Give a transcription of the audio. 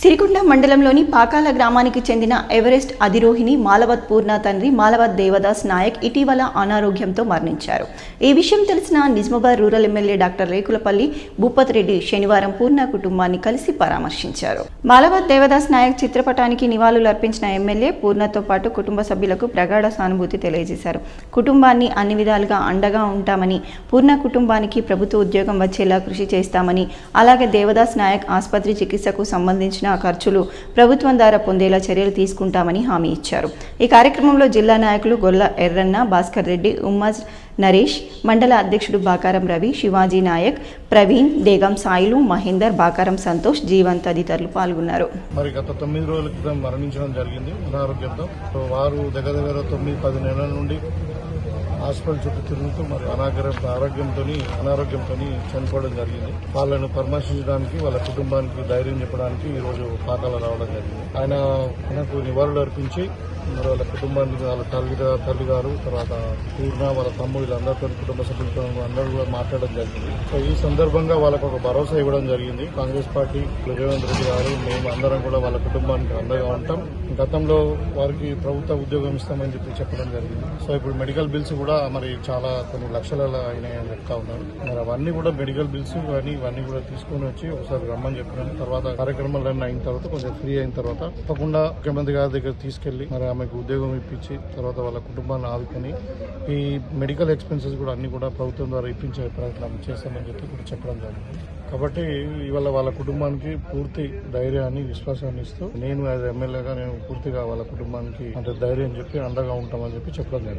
సిరికొండ మండలంలోని పాకాల గ్రామానికి చెందిన ఎవరెస్ట్ అధిరోహిణి మాలవత్ పూర్ణ తండ్రి మాలవత్ దేవదాస్ నాయక్ ఇటీవల అనారోగ్యంతో మరణించారు. ఈ విషయం తెలిసిన Nizamabad rural MLA doctor Rekulapalli Bhupath Reddy శనివారం పూర్ణ కుటుంబాన్ని కలిసి పరామర్శించారు. మాలవత్ దేవదాస్ నాయక్ చిత్రపటానికి నివాళులు అర్పించిన ఎమ్మెల్యే పూర్ణతో పాటు కుటుంబ సభ్యులకు ప్రగాఢ సానుభూతి తెలియజేశారు. కుటుంబాన్ని అన్ని విధాలుగా అండగా ఉంటామని పూర్ణ కుటుంబానికి ప్రభుత్వ ఉద్యోగం వచ్చేలా కృషి చేస్తామని అలాగే దేవదాస్ నాయక్ ఆసుపత్రి చికిత్సకు సంబంధించిన ఖర్చులు ప్రభుత్వం ద్వారా పొందేలా చర్యలు తీసుకుంటామని హామీ ఇచ్చారు. ఈ కార్యక్రమంలో జిల్లా నాయకులు గొల్ల ఎర్రన్న భాస్కర్ రెడ్డి ఉమ్మజ్ నరేష్ మండల అధ్యక్షుడు బాకారం రవి శివాజీ నాయక్ ప్రవీణ్ దేగం సాయిలు మహేందర్ బాకారం సంతోష్ జీవన్ తదితరులు పాల్గొన్నారు. మరి గత తొమ్మిది రోజుల క్రితం మరణించడం జరిగింది అనారోగ్యంతో. వారు దగ్గర దగ్గర తొమ్మిది పది నెలల నుండి హాస్పిటల్ చుట్టూ తిరుగుతూ మరి అనాగ్రహ ఆరోగ్యంతో అనారోగ్యంతో చనిపోవడం జరిగింది. వాళ్ళను పరామర్శించడానికి వాళ్ళ కుటుంబానికి ధైర్యం చెప్పడానికి ఈ రోజు పాకాల రావడం జరిగింది. ఆయన ఆయనకు నివాళులు అర్పించి మరి వాళ్ళ కుటుంబానికి వాళ్ళ తల్లి తల్లి గారు తర్వాత పూర్ణ వాళ్ళ తమ్ముడు వీళ్ళందరితో కుటుంబ సభ్యులతో అందరూ కూడా మాట్లాడడం జరిగింది. సో ఈ సందర్భంగా వాళ్ళకు ఒక భరోసా ఇవ్వడం జరిగింది. కాంగ్రెస్ పార్టీ రేవంత్ రెడ్డి గారు మేము అందరం కూడా వాళ్ళ కుటుంబానికి అండగా ఉంటాం. గతంలో వారికి ప్రభుత్వ ఉద్యోగం ఇస్తామని చెప్పి చెప్పడం జరిగింది. సో ఇప్పుడు మెడికల్ బిల్స్ కూడా మరి చాలా కొన్ని లక్షల అయినాయని చెప్తా ఉన్నారు. మరి అవన్నీ కూడా మెడికల్ బిల్స్ కానీ ఇవన్నీ కూడా తీసుకొని వచ్చి ఒకసారి రమ్మని చెప్పినాను. తర్వాత కార్యక్రమాలన్నీ అయిన తర్వాత కొంచెం ఫ్రీ అయిన తర్వాత తప్పకుండా ముఖ్యమంత్రి గారి దగ్గర తీసుకెళ్ళి మరి ఆమెకు ఉద్యోగం ఇప్పించి తర్వాత వాళ్ళ కుటుంబాన్ని ఆదుకొని ఈ మెడికల్ ఎక్స్పెన్సెస్ కూడా అన్ని కూడా ప్రభుత్వం ద్వారా ఇప్పించే ప్రయత్నం చేస్తామని చెప్పి కూడా చెప్పడం జరిగింది. కాబట్టి ఇవాళ వాళ్ళ కుటుంబానికి పూర్తి ధైర్యాన్ని విశ్వాసాన్ని ఇస్తూ నేను యాజ్ ఎమ్మెల్యేగా నేను పూర్తిగా వాళ్ళ కుటుంబానికి అంటే ధైర్యం చెప్పి అండగా ఉంటామని చెప్పి చెప్పడం జరిగింది.